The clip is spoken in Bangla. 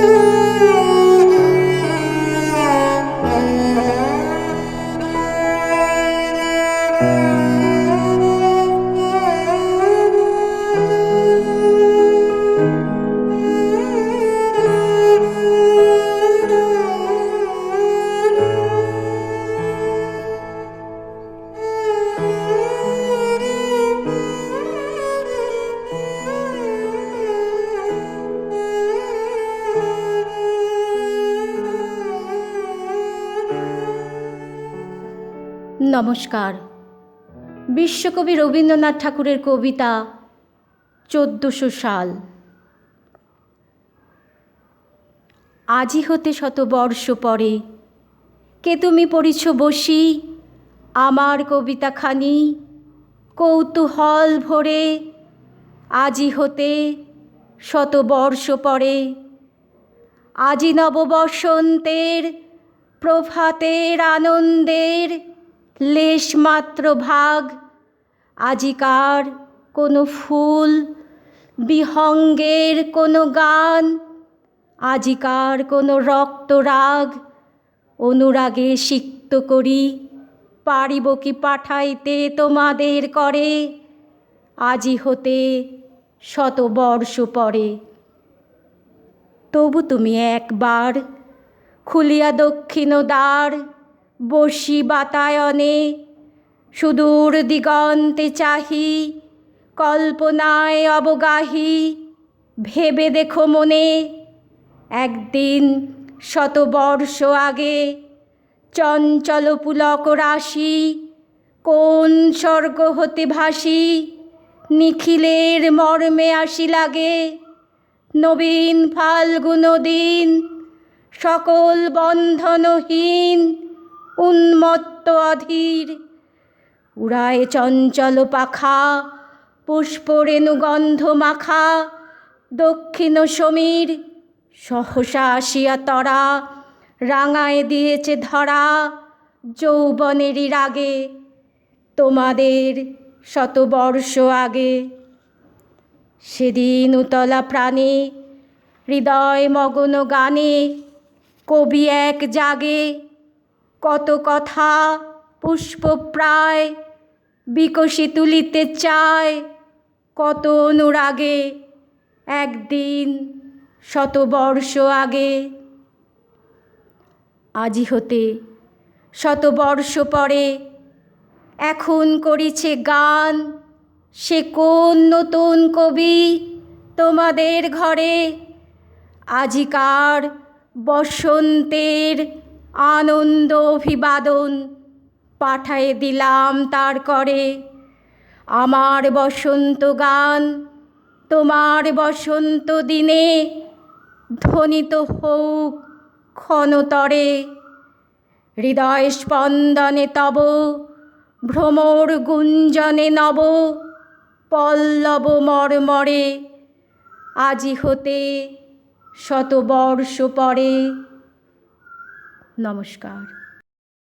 you. নমস্কার। বিশ্বকবি রবীন্দ্রনাথ ঠাকুরের কবিতা চোদ্দোশো সাল। আজি হতে শত বর্ষ পরে, কে তুমি পড়িছ বসি? আমার কবিতাখানি কৌতূহল ভরে, আজি হতে শত বর্ষ পরে। আজি নব বসন্তের প্রভাতের আনন্দের লেশমাত্র ভাগ। আজিকার কোনো ফুল, বিহঙ্গের কোনো গান, আজিকার কোনো রক্তরাগ অনুরাগে সিক্ত করি, পারিব কি পাঠাইতে তোমাদের করে? আজি হতে শত বর্ষ পরে। তবু তুমি একবার খুলিয়া দক্ষিণ দ্বার বসি বাতায়নে, সুদূর দিগন্তে চাহি, কল্পনায় অবগাহী, ভেবে দেখো মনে, একদিন শতবর্ষ আগে চঞ্চল পুলক রাশি, কোন স্বর্গ হতে ভাসি, নিখিলের মর্মে আসি লাগে, নবীন ফাল্গুন দিন, সকল বন্ধনহীন উন্মত্ত অধীর। উড়ায় চঞ্চল পাখা পুষ্পরেণু গন্ধ মাখা, দক্ষিণ সমীর, সহসা আসিয়া তরা, রাঙায় দিয়েছে ধরা, যৌবনেরই রাগে, তোমাদের শতবর্ষ আগে। সেদিন উতলা প্রাণে, হৃদয় মগন গানে, কবি এক জাগে কত কথা পুষ্প প্রায় বিকশি তুলিতে চায়, কত অনুরাগে একদিন শতবর্ষ আগে। আজি হতে শতবর্ষ পরে এখন করিছে গান, সে কোন নতুন কবি তোমাদের ঘরে? আজিকার বসন্তের আনন্দ অভিবাদন পাঠায়ে দিলাম তার করে। আমার বসন্ত গান তোমার বসন্ত দিনে ধ্বনিত হোক ক্ষণতরে। হৃদয় স্পন্দনে তব, ভ্রমর গুঞ্জনে নব, পল্লব মর্মরে। আজি হতে শতবর্ষ পরে। নমস্কার